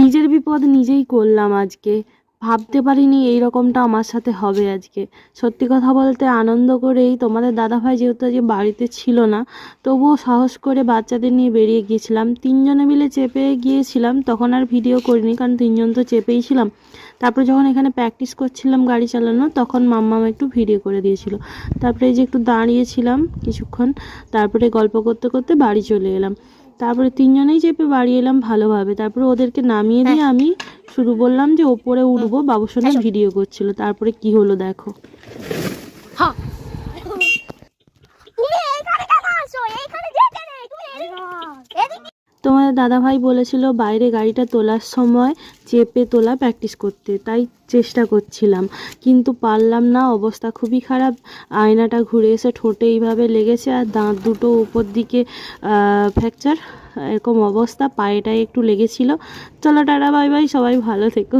নিজের বিপদ নিজেই করলাম আজকে। ভাবতে পারিনি এই রকমটা আমার সাথে হবে আজকে। সত্যি কথা বলতে আনন্দ করেই তোমাদের দাদাভাই যেহেতু আজকে বাড়িতে ছিল না, তবুও সাহস করে বাচ্চাদের নিয়ে বেরিয়ে গিয়েছিলাম। তিনজনে মিলে চেপে গিয়েছিলাম, তখন আর ভিডিও করিনি কারণ তিনজন তো চেপেই ছিলাম। তারপরে যখন এখানে প্র্যাকটিস করছিলাম গাড়ি চালানো, তখন মাম্মাম একটু ভিডিও করে দিয়েছিল। তারপরে এই যে একটু দাঁড়িয়েছিলাম কিছুক্ষণ, তারপরে গল্প করতে করতে বাড়ি চলে এলাম। তারপরে তিনজনেই চেপে বাড়ি এলাম ভালোভাবে। তারপরে ওদেরকে নামিয়ে দিয়ে আমি শুরু বললাম যে ওপরে উঠবো বাবুর সঙ্গে ভিডিও করছিল। তারপরে কি হলো দেখো। তুমি এইখানে কেন আসো? এইখানে যেতে নেই। তুমি এদিকে তোমাদের দাদাভাই বলেছিল, বাইরে গাড়িটা তোলার সময় চেপে তোলা প্র্যাকটিস করতে। তাই চেষ্টা করছিলাম। কিন্তু পারলাম না, অবস্থা খুবই খারাপ। আয়নাটা ঘুরে এসে ঠোঁটে এইভাবে লেগেছে আর দাঁত দুটো উপর দিকে ফ্র্যাকচার এরকম অবস্থা। পায়েটায় একটু লেগেছিল। চলো টাটা, বাই বাই, সবাই ভালো থেকো।